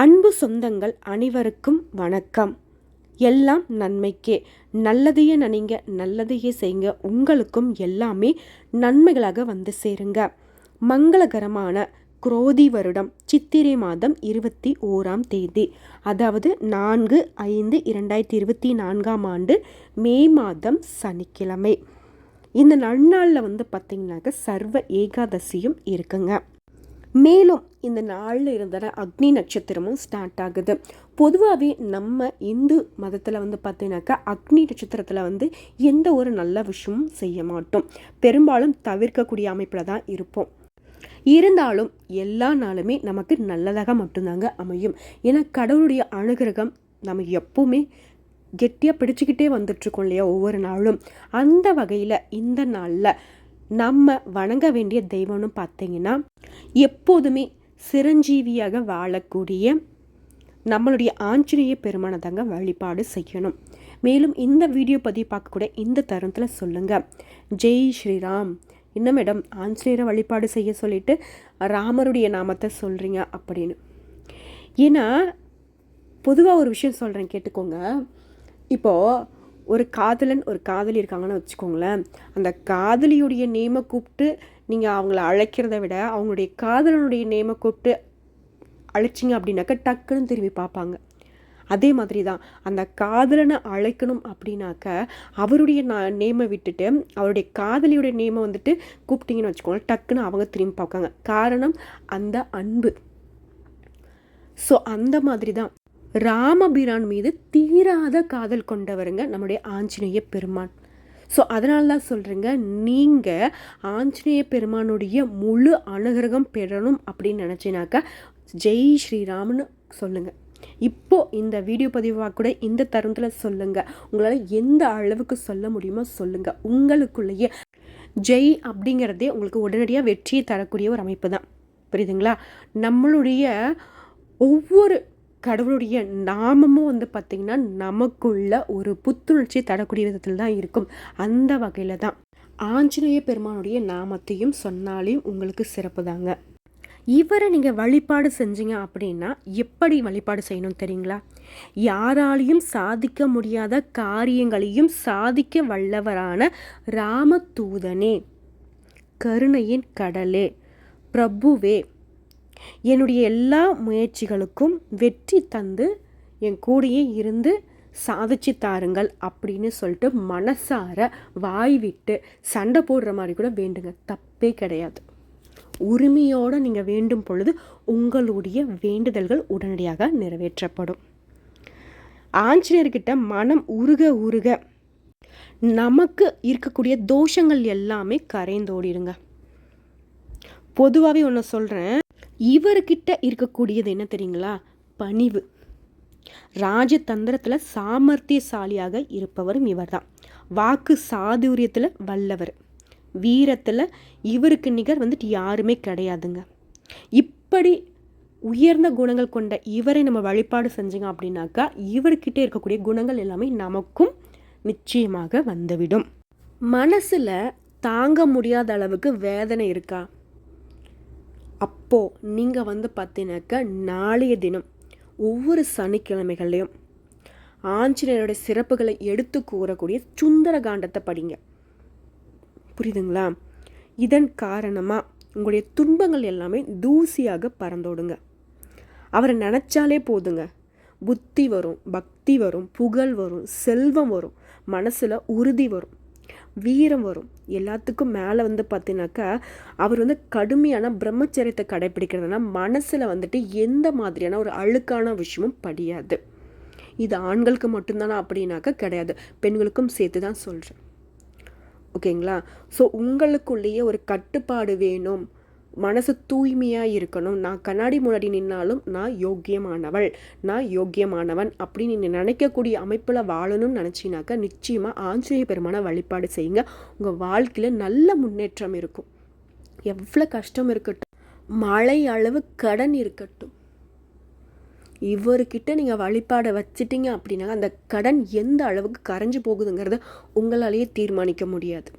அன்பு சொந்தங்கள் அனைவருக்கும் வணக்கம். எல்லாம் நன்மைக்கே. நல்லதையே நினைங்க நல்லதையே செய்யுங்க உங்களுக்கும் எல்லாமே நன்மைகளாக வந்து சேருங்க. மங்களகரமான குரோதி வருடம் சித்திரை மாதம் இருபத்தி ஓராம் தேதி. அதாவது நான்கு ஐந்து இரண்டாயிரத்தி இருபத்தி நான்காம் ஆண்டு மே மாதம் சனிக்கிழமை. இந்த நன்னாளில் வந்து பார்த்திங்கனாக்க சர்வ ஏகாதசியும் இருக்குங்க. மேலும் இந்த நாளில் இருந்த அக்னி நட்சத்திரமும் ஸ்டார்ட் ஆகுது. பொதுவாகவே நம்ம இந்து மதத்தில் வந்து பார்த்தீங்கன்னாக்கா அக்னி நட்சத்திரத்தில் வந்து எந்த ஒரு நல்ல விஷயமும் செய்ய மாட்டோம். பெரும்பாலும் தவிர்க்கக்கூடிய அமைப்பில் தான் இருப்போம். இருந்தாலும் எல்லா நாளுமே நமக்கு நல்லதாக மட்டும்தாங்க அமையும். ஏன்னா கடவுளுடைய அனுகிரகம் நம்ம எப்போவுமே கெட்டியாக பிடிச்சிக்கிட்டே வந்துட்டுருக்கோம் இல்லையா ஒவ்வொரு நாளும். அந்த வகையில் இந்த நாளில் நம்ம வணங்க வேண்டிய தெய்வம்னு பார்த்தீங்கன்னா எப்போதுமே சிரஞ்சீவியாக வாழக்கூடிய நம்மளுடைய ஆஞ்சநேய பெருமானை தாங்க வழிபாடு செய்யணும். மேலும் இந்த வீடியோ பதிவு பார்க்கக்கூடிய இந்த தருணத்தில் சொல்லுங்கள் ஜெய் ஸ்ரீராம். என்ன மேடம் ஆஞ்சநேயரை வழிபாடு செய்ய சொல்லிட்டு ராமருடைய நாமத்தை சொல்கிறீங்க அப்படின்னு. ஏன்னா பொதுவாக ஒரு விஷயம் சொல்கிறேன் கேட்டுக்கோங்க. இப்போது ஒரு காதலன் ஒரு காதலி இருக்காங்கன்னு வச்சுக்கோங்களேன். அந்த காதலியுடைய நேமை கூப்பிட்டு நீங்கள் அவங்கள அழைக்கிறத விட அவங்களுடைய காதலனுடைய நேமை கூப்பிட்டு அழைச்சிங்க அப்படின்னாக்க டக்குன்னு திரும்பி பார்ப்பாங்க. அதே மாதிரி தான் அந்த காதலனை அழைக்கணும் அப்படின்னாக்க அவருடைய நேமை விட்டுட்டு அவருடைய காதலியுடைய நேமை வந்துட்டு கூப்பிட்டீங்கன்னு வச்சுக்கோங்க டக்குன்னு அவங்க திரும்பி பார்க்காங்க காரணம் அந்த அன்பு. ஸோ அந்த மாதிரி தான். ராமபிரான் மீது தீராத காதல் கொண்டவருங்க நம்முடைய ஆஞ்சநேய பெருமான். ஸோ அதனால தான் சொல்கிறேங்க நீங்கள் ஆஞ்சநேய பெருமானுடைய முழு அனுகிரகம் பெறணும் அப்படின்னு நினச்சினாக்கா ஜெய் ஸ்ரீராம்னு சொல்லுங்கள் இப்போது இந்த வீடியோ பதிவாக கூட இந்த தருணத்தில் சொல்லுங்கள் உங்களால் எந்த அளவுக்கு சொல்ல முடியுமோ சொல்லுங்கள் உங்களுக்குள்ளேயே ஜெய் அப்படிங்கிறதே உங்களுக்கு உடனடியாக வெற்றியை தரக்கூடிய ஒரு அமைப்பு தான். புரியுதுங்களா? நம்மளுடைய ஒவ்வொரு கடவுளுடைய நாமமும் வந்து பார்த்திங்கன்னா நமக்குள்ள ஒரு புத்துணர்ச்சி தரக்கூடிய விதத்தில் தான் இருக்கும். அந்த வகையில் தான். ஆஞ்சநேய பெருமானுடைய நாமத்தையும் சொன்னாலையும் உங்களுக்கு சிறப்பு தாங்க. இவரை நீங்கள் வழிபாடு செஞ்சீங்க அப்படின்னா எப்படி வழிபாடு செய்யணும் தெரியுங்களா? யாராலையும் சாதிக்க முடியாத காரியங்களையும் சாதிக்க வல்லவரான ராமதூதனே. கருணையின் கடலே. பிரபுவே என்னுடைய எல்லா முயற்சிகளுக்கும் வெற்றி தந்து என் கூடையே இருந்து சாதிச்சு தாருங்கள் அப்படின்னு சொல்லிட்டு மனசார வாய் விட்டு சண்டை போடுற மாதிரி கூட வேண்டுங்க. தப்பே கிடையாது. உரிமையோடு நீங்கள் வேண்டும் பொழுது உங்களுடைய வேண்டுதல்கள் உடனடியாக நிறைவேற்றப்படும். ஆஞ்சநேயர்கிட்ட மனம் உருக உருக நமக்கு இருக்கக்கூடிய தோஷங்கள் எல்லாமே கரைந்தோடிடுங்க. பொதுவாகவே ஒன்று சொல்கிறேன் இவர்கிட்ட இருக்கக்கூடியது என்ன தெரியுங்களா? பணிவு. ராஜதந்திரத்தில் சாமர்த்தியசாலியாக இருப்பவரும் இவர் தான் வாக்கு சாதுரியத்தில் வல்லவர். வீரத்தில் இவருக்கு நிகர் வந்துட்டு யாருமே கிடையாதுங்க. இப்படி உயர்ந்த குணங்கள் கொண்ட இவரை நம்ம வழிபாடு செஞ்சோங்க அப்படின்னாக்கா இவர்கிட்ட இருக்கக்கூடிய குணங்கள் எல்லாமே நமக்கும் நிச்சயமாக வந்துவிடும். மனசில் தாங்க முடியாத அளவுக்கு வேதனை இருக்கா? அப்போது நீங்கள் வந்து பார்த்தீங்கன்னாக்கா நாளைய தினம் ஒவ்வொரு சனிக்கிழமைகள்லையும் ஆஞ்சநேயருடைய சிறப்புகளை எடுத்து கூறக்கூடிய சுந்தர காண்டத்தை படிங்க. புரியுதுங்களா? இதன் காரணமாக உங்களுடைய துன்பங்கள் எல்லாமே தூசியாக பறந்தோடுங்க. அவரை நினச்சாலே போதுங்க. புத்தி வரும் பக்தி வரும் புகழ் வரும் செல்வம் வரும் மனசில் உறுதி வரும் வீரம் வரும். எல்லாத்துக்கும் மேலே வந்து பார்த்தீங்கன்னாக்கா அவர் வந்து கடுமையான பிரம்மச்சரியத்தை கடைபிடிக்கிறதுனா மனசில் வந்துட்டு எந்த மாதிரியான ஒரு அழுக்கான விஷயமும் படியாது. இது ஆண்களுக்கு மட்டும்தானா? அப்படின்னாக்கா கிடையாது. பெண்களுக்கும் சேர்த்து தான் சொல்கிறேன் ஓகேங்களா? ஸோ உங்களுக்குள்ளேயே ஒரு கட்டுப்பாடு வேணும். மனசு தூய்மையாக இருக்கணும். நான் கண்ணாடி முன்னாடி நின்னாலும் நான் யோக்கியமானவள். நான் யோக்கியமானவன் அப்படின்னு நீங்கள் நினைக்கக்கூடிய அமைப்பில் வாழணும்னு நினச்சினாக்கா நிச்சயமாக ஆஞ்சநேய பெருமான வழிபாடு செய்யுங்க. உங்கள் வாழ்க்கையில் நல்ல முன்னேற்றம் இருக்கும். எவ்வளோ கஷ்டம் இருக்கட்டும். மழை அளவு கடன் இருக்கட்டும். இவர்கிட்ட நீங்கள் வழிபாடை வச்சிட்டிங்க அப்படின்னா அந்த கடன் எந்த அளவுக்கு கரைஞ்சு போகுதுங்கிறத உங்களாலேயே தீர்மானிக்க முடியாது.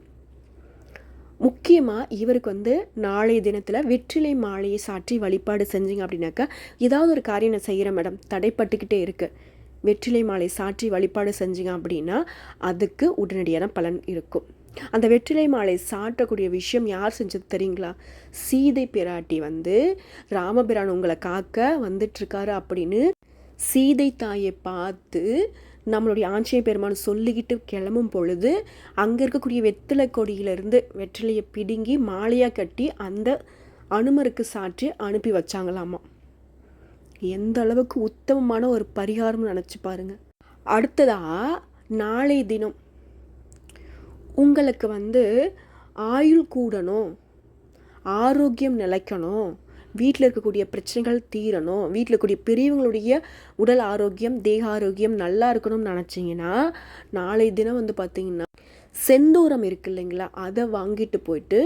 முக்கியமாக இவருக்கு வந்து நாளைய தினத்தில் வெற்றிலை மாலையை சாற்றி வழிபாடு செஞ்சீங்க அப்படின்னாக்கா ஏதாவது ஒரு காரியம் நான் செய்கிறேன் மேடம். தடைப்பட்டுக்கிட்டே இருக்குது வெற்றிலை மாலை சாற்றி வழிபாடு செஞ்சீங்க அப்படின்னா அதுக்கு உடனடியான பலன் இருக்கும். அந்த வெற்றிலை மாலை சாட்டக்கூடிய விஷயம் யார் செஞ்சது தெரியுங்களா? சீதை பிராட்டி வந்து ராமபிரான் உங்களை காக்க வந்துட்டுருக்காரு அப்படின்னு சீதை தாயை பார்த்து நம்மளுடைய ஆஞ்சநேய பெருமான் சொல்லிக்கிட்டு கிளம்பும் பொழுது அங்கே இருக்கக்கூடிய வெத்தலை கொடியிலிருந்து வெற்றிலையை பிடுங்கி மாலையாக கட்டி அந்த அனுமருக்கு சாற்றி அனுப்பி வச்சாங்களாமா. எந்த அளவுக்கு உத்தமமான ஒரு பரிகாரம்னு நினச்சி பாருங்கள் அடுத்ததாக நாளை தினம் உங்களுக்கு வந்து ஆயுள் கூடணும் ஆரோக்கியம் நிலைக்கணும் வீட்டில் இருக்கக்கூடிய பிரச்சனைகள் தீரணும். வீட்டில் இருக்கக்கூடிய பெரியவங்களுடைய உடல் ஆரோக்கியம் தேக ஆரோக்கியம் நல்லா இருக்கணும்னு நினச்சிங்கன்னா நாளை தினம் வந்து பார்த்திங்கன்னா செந்தூரம் இருக்கு இல்லைங்களா? அதை வாங்கிட்டு போயிட்டு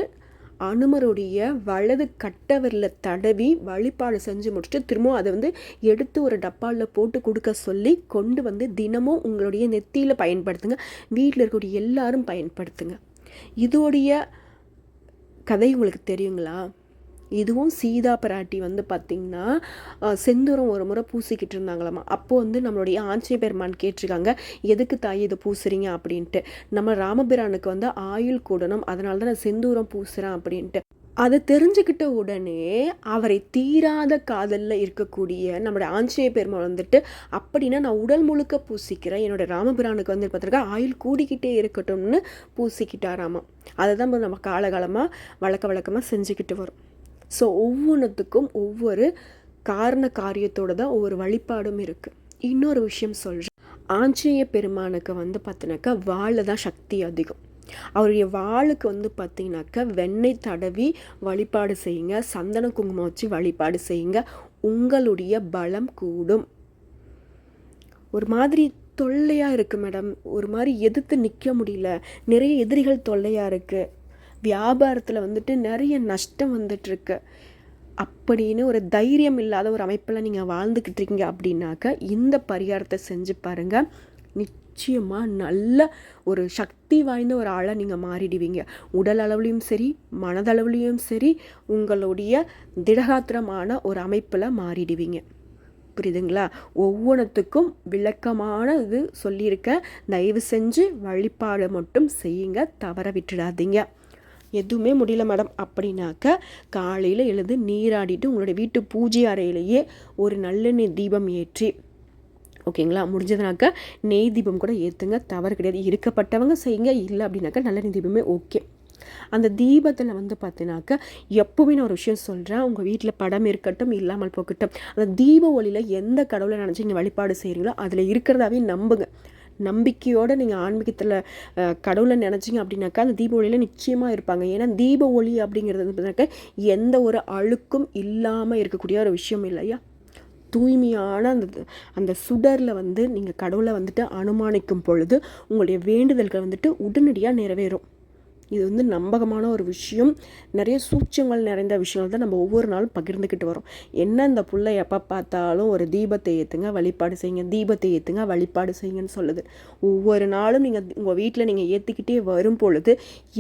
அனுமருடைய வலது கட்டவரில் தடவி வழிபாடு செஞ்சு முடிச்சுட்டு திரும்பவும் அதை வந்து எடுத்து ஒரு டப்பாவில் போட்டு கொடுக்க சொல்லி கொண்டு வந்து தினமும் உங்களுடைய நெத்தியில் பயன்படுத்துங்க. வீட்டில் இருக்கக்கூடிய எல்லாரும் பயன்படுத்துங்க. இதோடைய கதை உங்களுக்கு தெரியுங்களா? இதுவும் சீதா பிராட்டி வந்து பார்த்திங்கன்னா செந்தூரம் ஒரு முறை பூசிக்கிட்டு இருந்தாங்களாமா? அப்போது வந்து நம்மளுடைய ஆஞ்சநேய பெருமான் கேட்டிருக்காங்க எதுக்கு தாய் இதை பூசுறீங்க? அப்படின்ட்டு. நம்ம ராமபிரானுக்கு வந்து ஆயுள் கூடணும் அதனால தான் நான் செந்தூரம் பூசுகிறேன் அப்படின்ட்டு. அதை தெரிஞ்சுக்கிட்ட உடனே அவரை தீராத காதலில் இருக்கக்கூடிய நம்மளுடைய ஆஞ்சநேய பெருமாள் வந்துட்டு அப்படின்னா நான் உடல் முழுக்க பூசிக்கிறேன். என்னோட ராமபிரானுக்கு வந்து பார்த்துருக்கா ஆயுள் கூடிக்கிட்டே இருக்கட்டும்னு பூசிக்கிட்டாராமா? அதை தான் நம்ம காலகாலமாக வழக்க வழக்கமாக செஞ்சுக்கிட்டு வரும். ஸோ ஒவ்வொன்றுத்துக்கும் ஒவ்வொரு காரண காரியத்தோடு தான் ஒவ்வொரு வழிபாடும் இருக்குது இன்னொரு விஷயம் சொல்கிறேன் ஆஞ்சநேய பெருமானுக்கு வந்து பார்த்தினாக்கா வாழில் தான் சக்தி அதிகம். அவருடைய வாளுக்கு வந்து பார்த்தீங்கன்னாக்கா வெண்ணெய் தடவி வழிபாடு செய்யுங்க. சந்தன குங்குமம் வச்சு வழிபாடு செய்யுங்க. உங்களுடைய பலம் கூடும். ஒரு மாதிரி தொல்லையாக இருக்குது மேடம். ஒரு மாதிரி எதிர்த்து நிற்க முடியல. நிறைய எதிரிகள் தொல்லையாக இருக்குது வியாபாரத்தில் வந்துட்டு நிறைய நஷ்டம் வந்துட்டுருக்கு. அப்படின்னு ஒரு தைரியம் இல்லாத ஒரு அமைப்பில் நீங்கள் வாழ்ந்துக்கிட்டு இருக்கீங்க அப்படின்னாக்க இந்த பரிகாரத்தை செஞ்சு பாருங்கள் நிச்சயமாக நல்ல ஒரு சக்தி வாய்ந்த ஒரு ஆளை நீங்கள் மாறிடுவீங்க. உடல் அளவுலேயும் சரி மனதளவுலேயும் சரி உங்களுடைய திடகாத்திரமான ஒரு அமைப்பில் மாறிடுவீங்க. புரியுதுங்களா? ஒவ்வொன்றுத்துக்கும் விளக்கமான இது சொல்லியிருக்க தயவு செஞ்சு வழிபாடு மட்டும் செய்யுங்க. தவற விட்டுடாதீங்க. எதுவுமே முடியல மேடம் அப்படின்னாக்க காலையில் எழுந்து நீராடிட்டு உங்களுடைய வீட்டு பூஜை அறையிலேயே ஒரு நல்லெண்ணெய் தீபம் ஏற்றி ஓகேங்களா? முடிஞ்சதுனாக்க நெய் தீபம் கூட ஏற்றுங்க தவறு கிடையாது. இருக்கப்பட்டவங்க செய்யுங்க. இல்லை அப்படின்னாக்கா நல்லெண்ணெய் தீபமே ஓகே. அந்த தீபத்தில் வந்து பார்த்தீங்கன்னாக்க எப்போவுமே நான் ஒரு விஷயம் சொல்கிறேன் உங்கள் வீட்டில் படம் இருக்கட்டும் இல்லாமல் போகட்டும். அந்த தீப ஒளியில் எந்த கடவுளை நினச்சி நீங்கள் வழிபாடு செய்கிறீங்களோ அதில் இருக்கிறதாவே நம்புங்க. நம்பிக்கையோடு நீங்கள் ஆன்மீகத்தில் கடவுளை நினச்சிங்க அப்படின்னாக்கா அந்த தீப ஒளியில் நிச்சயமாக இருப்பாங்க. ஏன்னா தீப ஒளி அப்படிங்கிறது வந்து எந்த ஒரு அழுக்கும் இல்லாமல் இருக்கக்கூடிய ஒரு விஷயம் இல்லையா தூய்மையான அந்த அந்த சுடரில் வந்து நீங்கள் கடவுளை வந்துட்டு அனுமானிக்கும் பொழுது உங்களுடைய வேண்டுதல்கள் வந்துட்டு உடனடியாக நிறைவேறும். இது வந்து நம்பகமான ஒரு விஷயம். நிறைய சூட்சங்கள் நிறைந்த விஷயங்கள் தான் நம்ம ஒவ்வொரு நாளும் பகிர்ந்துக்கிட்டு வரோம். என்ன இந்த புள்ள எப்போ பார்த்தாலும் ஒரு தீபத்தை ஏற்றுங்க வழிபாடு செய்யுங்க தீபத்தை ஏற்றுங்க வழிபாடு செய்யுங்கன்னு சொல்லுது. ஒவ்வொரு நாளும் நீங்கள் உங்கள் வீட்டில் நீங்கள் ஏற்றிக்கிட்டே வரும் பொழுது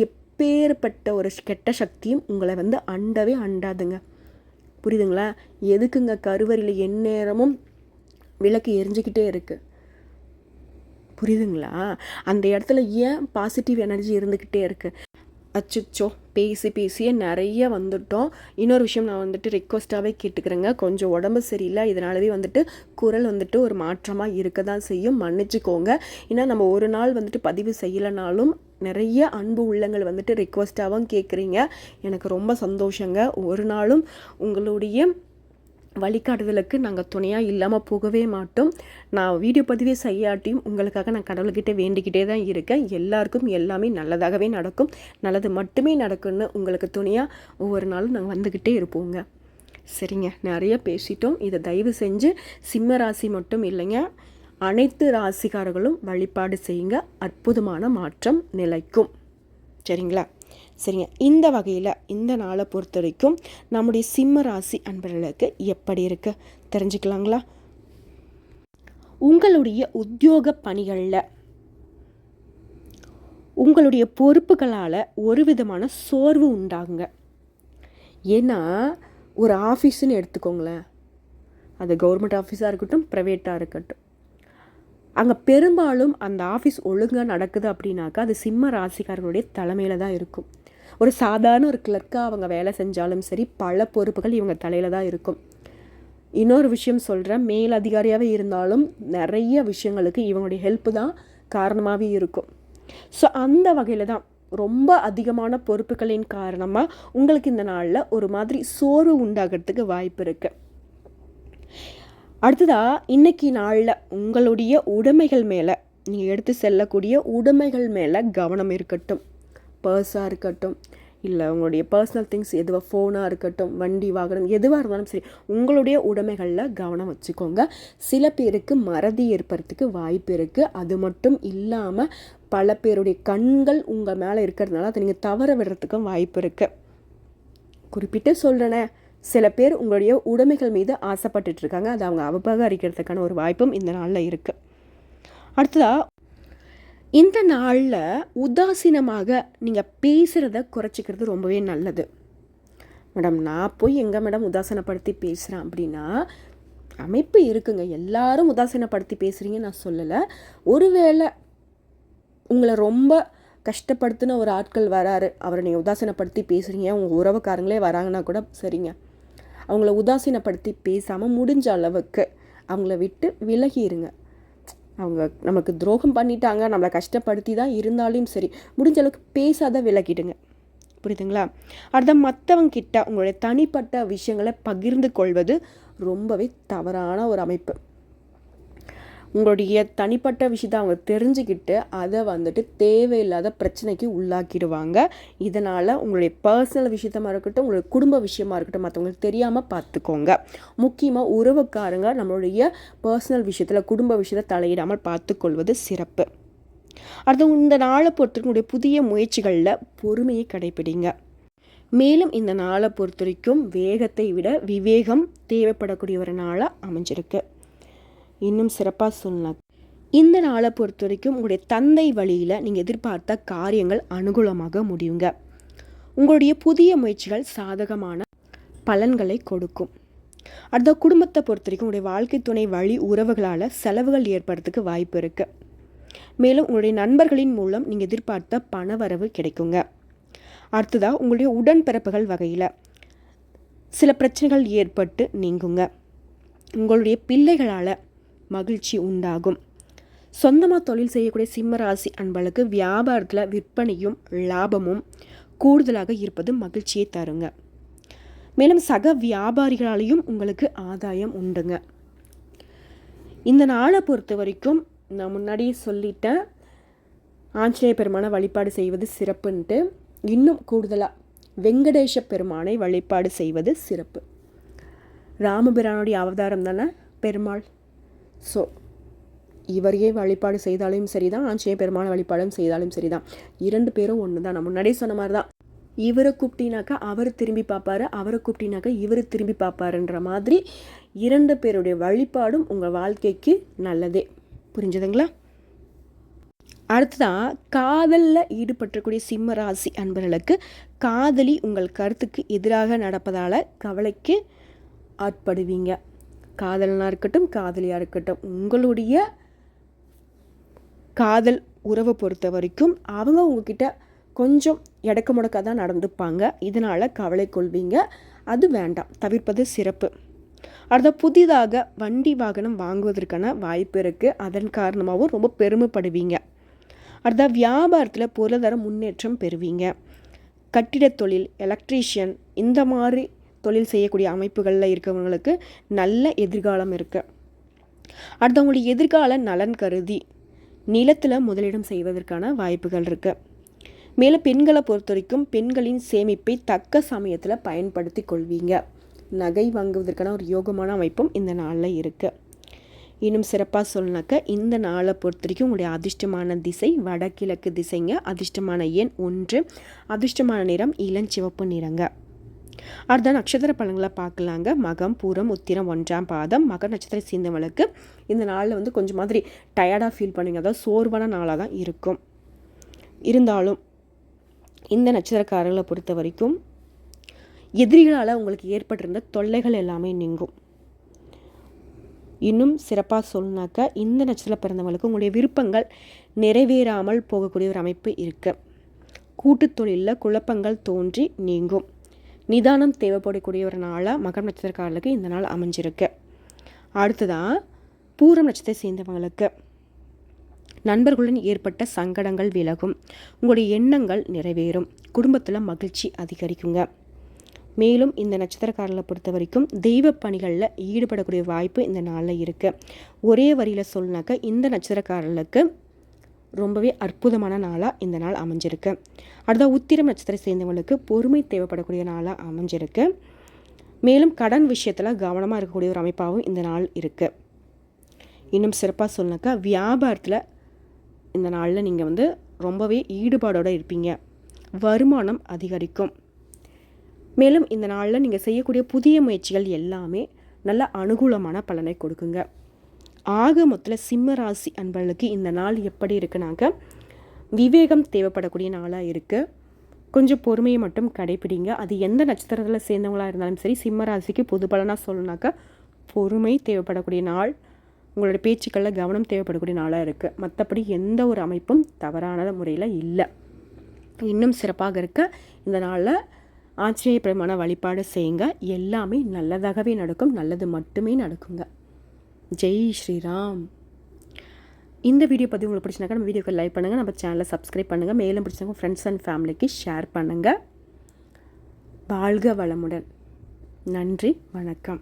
எப்பேற்பட்ட ஒரு கெட்ட சக்தியும் உங்களை வந்து அண்டவே அண்டாதுங்க. புரியுதுங்களா? எதுக்குங்க கருவறையில் எந்நேரமும் விளக்கு எரிஞ்சிக்கிட்டே இருக்குது புரியுதுங்களா? அந்த இடத்துல ஏன் பாசிட்டிவ் எனர்ஜி இருந்துக்கிட்டே இருக்குது அச்சுச்சோ பேசி பேசியே நிறைய வந்துட்டோம். இன்னொரு விஷயம் நான் வந்துட்டு ரிக்வஸ்ட்டாகவே கேட்டுக்கிறேங்க. கொஞ்சம் உடம்பு சரியில்லை இதனாலவே வந்துட்டு குரல் வந்துட்டு ஒரு மாற்றமாக இருக்க தான் செய்யும். மன்னிச்சுக்கோங்க. ஏன்னா நம்ம ஒரு நாள் வந்துட்டு பதிவு செய்யலைனாலும் நிறைய அன்பு உள்ளங்கள் வந்துட்டு ரிக்வஸ்ட்டாகவும் கேட்குறீங்க. எனக்கு ரொம்ப சந்தோஷங்க. ஒரு நாளும் உங்களுடைய வழிகாட்டுதலுக்கு நாங்கள் துணையாக இல்லாமல் போகவே மாட்டோம். நான் வீடியோ பதிவே செய்யாட்டியும் உங்களுக்காக நான் கடவுள்கிட்ட வேண்டிக்கிட்டே தான் இருக்கேன். எல்லாருக்கும் எல்லாமே நல்லதாகவே நடக்கும். நல்லது மட்டுமே நடக்கும்னு உங்களுக்கு துணையாக ஒவ்வொரு நாளும் நாங்கள் வந்துக்கிட்டே இருப்போங்க. சரிங்க நிறைய பேசிட்டோம். இதை தயவு செஞ்சு சிம்ம ராசி மட்டும் இல்லைங்க. அனைத்து ராசிக்காரர்களும் வழிபாடு செய்யுங்க. அற்புதமான மாற்றம் நிலைக்கும். சரிங்களா? சரிங்க. இந்த வகையில் இந்த நாளை பொறுத்த வரைக்கும் நம்முடைய சிம்ம ராசி அன்பர்களுக்கு எப்படி இருக்கு? தெரிஞ்சுக்கலாங்களா? உங்களுடைய உத்தியோக பணிகளில் உங்களுடைய பொறுப்புகளால் ஒரு விதமான சோர்வு உண்டாகுங்க. ஏன்னா ஒரு ஆஃபீஸுன்னு எடுத்துக்கோங்களேன். அது கவர்மெண்ட் ஆஃபீஸாக இருக்கட்டும் ப்ரைவேட்டாக இருக்கட்டும். அங்கே பெரும்பாலும் அந்த ஆஃபீஸ் ஒழுங்காக நடக்குது அப்படின்னாக்கா அது சிம்ம ராசிக்காரர்களுடைய தலைமையில் தான் இருக்கும். ஒரு சாதாரண ஒரு கிளர்க்காக அவங்க வேலை செஞ்சாலும் சரி பல பொறுப்புகள் இவங்க தலையில் தான் இருக்கும். இன்னொரு விஷயம் சொல்கிறேன் மேல் அதிகாரியாகவே இருந்தாலும் நிறைய விஷயங்களுக்கு இவங்களுடைய ஹெல்ப்பு தான் காரணமாகவே இருக்கும். ஸோ அந்த வகையில் தான் ரொம்ப அதிகமான பொறுப்புகளின் காரணமாக உங்களுக்கு இந்த நாளில் ஒரு மாதிரி சோர்வு உண்டாகிறதுக்கு வாய்ப்பு இருக்குது அடுத்ததாக இன்னைக்கு நாளில் உங்களுடைய உடைமைகள் மேலே நீங்கள் எடுத்து செல்லக்கூடிய உடைமைகள் மேலே கவனம் இருக்கட்டும். பர்ஸாக இருக்கட்டும் இல்லை உங்களுடைய பர்சனல் திங்ஸ் எதுவாக ஃபோனாக இருக்கட்டும் வண்டி வாகனம் எதுவாக இருந்தாலும் சரி உங்களுடைய உடைமைகளில் கவனம் வச்சுக்கோங்க. சில பேருக்கு மறதி ஏற்படுறதுக்கு வாய்ப்பு இருக்குது அது மட்டும் இல்லாமல் பல பேருடைய கண்கள் உங்கள் மேலே இருக்கிறதுனால அதை நீங்கள் தவற விடுறதுக்கும் வாய்ப்பு இருக்குது குறிப்பிட்டு சொல்கிறேனே சில பேர் உங்களுடைய உடைமைகள் மீது ஆசைப்பட்டுட்ருக்காங்க அது அவங்க அபகரிக்கிறதுக்கான ஒரு வாய்ப்பும் இந்த நாளில் இருக்குது அடுத்ததாக இந்த நாளில் உதாசீனமாக நீங்கள் பேசுகிறத குறைச்சிக்கிறது ரொம்பவே நல்லது. மேடம் நான் போய் எங்கே மேடம் உதாசீனப்படுத்தி பேசுகிறேன் அப்படின்னா அமைப்பு இருக்குங்க. எல்லாரும் உதாசீனப்படுத்தி பேசுகிறீங்க நான் சொல்லலை. ஒருவேளை உங்களை ரொம்ப கஷ்டப்படுத்தின ஒரு ஆட்கள் வராரு. அவரை நீங்கள் உதாசீனப்படுத்தி பேசுகிறீங்க உங்கள் உறவுக்காரங்களே வராங்கன்னா கூட சரிங்க. அவங்கள உதாசீனப்படுத்தி பேசாமல் முடிஞ்ச அளவுக்கு அவங்கள விட்டு விலகிடுங்க அவங்க நமக்கு துரோகம் பண்ணிட்டாங்க நம்மளை கஷ்டப்படுத்தி தான் இருந்தாலும் சரி முடிஞ்ச அளவுக்கு பேசாத விலகிடுங்க. புரியுதுங்களா? அடுத்த மற்றவங்க கிட்ட உங்களுடைய தனிப்பட்ட விஷயங்களை பகிர்ந்து கொள்வது ரொம்பவே தவறான ஒரு அமைப்பு. உங்களுடைய தனிப்பட்ட விஷயத்தை அவங்க தெரிஞ்சுக்கிட்டு அதை வந்துட்டு தேவையில்லாத பிரச்சனைக்கு உள்ளாக்கிடுவாங்க. இதனால் உங்களுடைய பர்சனல் விஷயத்தமாக இருக்கட்டும் உங்களுடைய குடும்ப விஷயமா இருக்கட்டும் மற்றவங்களுக்கு தெரியாமல் பார்த்துக்கோங்க. முக்கியமாக உறவுக்காரங்க நம்மளுடைய பர்சனல் விஷயத்தில் குடும்ப விஷயத்தை தலையிடாமல் பார்த்துக்கொள்வது சிறப்பு. அடுத்து இந்த நாளை பொறுத்தவரைக்கும் புதிய முயற்சிகளில் பொறுமையை கடைபிடிங்க மேலும் இந்த நாளை பொறுத்த வரைக்கும் வேகத்தை விட விவேகம் தேவைப்படக்கூடிய ஒரு நாளாக அமைஞ்சிருக்கு. இன்னும் சிறப்பாக சொல்லலாம். இந்த நாளை பொறுத்த வரைக்கும் உங்களுடைய தந்தை வழியில் நீங்கள் எதிர்பார்த்த காரியங்கள் அனுகூலமாக முடியுங்க. உங்களுடைய புதிய முயற்சிகள் சாதகமான பலன்களை கொடுக்கும். அடுத்த குடும்பத்தை பொறுத்த வரைக்கும் உங்களுடைய வாழ்க்கை துணை வழி உறவுகளால் செலவுகள் ஏற்படுறதுக்கு வாய்ப்பு இருக்குது மேலும் உங்களுடைய நண்பர்களின் மூலம் நீங்கள் எதிர்பார்த்த பணவரவு கிடைக்குங்க. அடுத்ததாக உங்களுடைய உடன்பிறப்புகள் வகையில் சில பிரச்சனைகள் ஏற்பட்டு நீங்குங்க. உங்களுடைய பிள்ளைகளால் மகிழ்ச்சி உண்டாகும். சொந்தமாக தொழில் செய்யக்கூடிய சிம்மராசி அன்பளுக்கு வியாபாரத்தில் விற்பனையும் லாபமும் கூடுதலாக இருப்பது மகிழ்ச்சியை தருங்க. மேலும் சக வியாபாரிகளாலேயும் உங்களுக்கு ஆதாயம் உண்டுங்க. இந்த நாளை பொறுத்த வரைக்கும் நான் முன்னாடியே சொல்லிட்டேன் ஆஞ்சநேய பெருமானை வழிபாடு செய்வது சிறப்புன்ட்டு இன்னும் கூடுதலாக வெங்கடேஷ பெருமானை வழிபாடு செய்வது சிறப்பு. ராமபிரானுடைய அவதாரம் தானே பெருமாள்? ஸோ இவரையே வழிபாடு செய்தாலும் சரி தான் ஆஞ்சநேய பெருமான வழிபாடும் செய்தாலும் சரி தான் இரண்டு பேரும் ஒன்று தான் நான் முன்னாடியே சொன்ன மாதிரி தான் இவரை கூப்பிட்டினாக்கா அவர் திரும்பி பார்ப்பாரு அவரை கூப்பிட்டினாக்கா இவர் திரும்பி பார்ப்பாருன்ற மாதிரி இரண்டு பேருடைய வழிபாடும் உங்கள் வாழ்க்கைக்கு நல்லதே. புரிஞ்சுதுங்களா? அடுத்ததான் காதலில் ஈடுபட்டக்கூடிய சிம்ம ராசி அன்பர்களுக்கு காதலி உங்கள் கருத்துக்கு எதிராக நடப்பதால் கவலைக்கு ஆட்படுவீங்க. காதலனாக இருக்கட்டும் காதலியாக இருக்கட்டும் உங்களுடைய காதல் உறவை பொறுத்த வரைக்கும் அவங்க உங்ககிட்ட கொஞ்சம் இடக்க முடக்க தான் நடந்துப்பாங்க. இதனால் கவலை கொள்வீங்க. அது வேண்டாம். தவிர்ப்பது சிறப்பு. அடுத்த புதிதாக வண்டி வாகனம் வாங்குவதற்கான வாய்ப்பு இருக்குது அதன் காரணமாகவும் ரொம்ப பெருமைப்படுவீங்க. அடுத்த வியாபாரத்தில் பொருளாதார முன்னேற்றம் பெறுவீங்க. கட்டிடத் தொழில் எலக்ட்ரீஷியன் இந்த மாதிரி தொழில் செய்யக்கூடிய அமைப்புகளில் இருக்கிறவங்களுக்கு நல்ல எதிர்காலம் இருக்குது அடுத்தவங்களுடைய எதிர்கால நலன் கருதி நிலத்தில் முதலிடம் செய்வதற்கான வாய்ப்புகள் இருக்குது மேலும் பெண்களை பொறுத்த வரைக்கும் பெண்களின் சேமிப்பை தக்க சமயத்தில் பயன்படுத்தி கொள்வீங்க. நகை வாங்குவதற்கான ஒரு யோகமான அமைப்பும் இந்த நாளில் இருக்குது இன்னும் சிறப்பாக சொல்லணாக்க இந்த நாளை பொறுத்த வரைக்கும் உங்களுடைய அதிர்ஷ்டமான திசை வடகிழக்கு திசைங்க. அதிர்ஷ்டமான எண் ஒன்று. அதிர்ஷ்டமான நிறம் இளஞ்சிவப்பு நிறங்க. அடுத்த நட்சத்திர பலன்களை பார்க்கலாங்க. மகம் பூரம் உத்திரம் ஒன்றாம் பாதம். மக நட்சத்திரம் சேர்ந்தவங்களுக்கு இந்த நாளில் வந்து கொஞ்சம் மாதிரி டயர்டாக ஃபீல் பண்ணுங்க அதாவது சோர்வான நாளாக தான் இருக்கும். இருந்தாலும் இந்த நட்சத்திரக்காரர்களை பொறுத்த வரைக்கும் எதிரிகளால் உங்களுக்கு ஏற்பட்டிருந்த தொல்லைகள் எல்லாமே நீங்கும். இன்னும் சிறப்பாக சொல்லணுனாக்கா இந்த நட்சத்திரம் பிறந்தவங்களுக்கு உங்களுடைய விருப்பங்கள் நிறைவேறாமல் போகக்கூடிய ஒரு அமைப்பு இருக்குது கூட்டுத் தொழிலில் குழப்பங்கள் தோன்றி நீங்கும். நிதானம் தேவைப்படக்கூடிய ஒரு நாளாக மகம் நட்சத்திரக்காரர்களுக்கு இந்த நாள் அமைஞ்சிருக்கு. அடுத்ததாக பூரம் நட்சத்திரத்தை சேர்ந்தவங்களுக்கு. நண்பர்களுடன் ஏற்பட்ட சங்கடங்கள் விலகும். உங்களுடைய எண்ணங்கள் நிறைவேறும். குடும்பத்தில் மகிழ்ச்சி அதிகரிக்குங்க. மேலும் இந்த நட்சத்திரக்காரர்களை பொறுத்த வரைக்கும் தெய்வ பணிகளில் ஈடுபடக்கூடிய வாய்ப்பு இந்த நாளில் இருக்குது ஒரே வரியில் சொல்லினாக்க இந்த நட்சத்திரக்காரர்களுக்கு ரொம்பவே அற்புதமான நாளாக இந்த நாள் அமைஞ்சிருக்கு. அடுத்த உத்திரம் நட்சத்திரம் சேர்ந்தவங்களுக்கு பொறுமை தேவைப்படக்கூடிய நாளாக அமைஞ்சிருக்கு. மேலும் கடன் விஷயத்தில் கவனமாக இருக்கக்கூடிய ஒரு அமைப்பாகவும் இந்த நாள் இருக்குது இன்னும் சிறப்பாக சொன்னாக்கா வியாபாரத்தில் இந்த நாளில் நீங்கள் வந்து ரொம்பவே ஈடுபாடோடு இருப்பீங்க. வருமானம் அதிகரிக்கும். மேலும் இந்த நாளில் நீங்கள் செய்யக்கூடிய புதிய முயற்சிகள் எல்லாமே நல்ல அனுகூலமான பலனை கொடுக்குங்க. ஆக மொத்தத்தில் சிம்ம ராசி அன்பர்களுக்கு இந்த நாள் எப்படி இருக்குனாக்க விவேகம் தேவைப்படக்கூடிய நாளாக இருக்குது கொஞ்சம் பொறுமையை மட்டும் கடைப்பிடிங்க அது எந்த நட்சத்திரத்தில் சேர்ந்தவங்களாக இருந்தாலும் சரி சிம்ம ராசிக்கு பொது பலனாக சொல்லணுனாக்கா பொறுமை தேவைப்படக்கூடிய நாள் உங்களோட பேச்சுக்களில் கவனம் தேவைப்படக்கூடிய நாளாக இருக்குது மற்றபடி எந்த ஒரு அமைப்பும் தவறான முறையில் இல்லை. இன்னும் சிறப்பாக இருக்க இந்த நாளில் ஆச்சரியப்பிரமான வழிபாடு செய்யுங்க. எல்லாமே நல்லதாகவே நடக்கும். நல்லது மட்டுமே நடக்குங்க. ஜெய் ஸ்ரீராம். இந்த வீடியோ பற்றி உங்களுக்கு பிடிச்சினாக்கா நம்ம வீடியோக்கு லைக் பண்ணுங்கள் நம்ம சேனலை சப்ஸ்கிரைப் பண்ணுங்கள் மேலும் பிடிச்சவங்க ஃப்ரெண்ட்ஸ் அண்ட் ஃபேமிலிக்கு ஷேர் பண்ணுங்கள் வாழ்க வளமுடன். நன்றி வணக்கம்.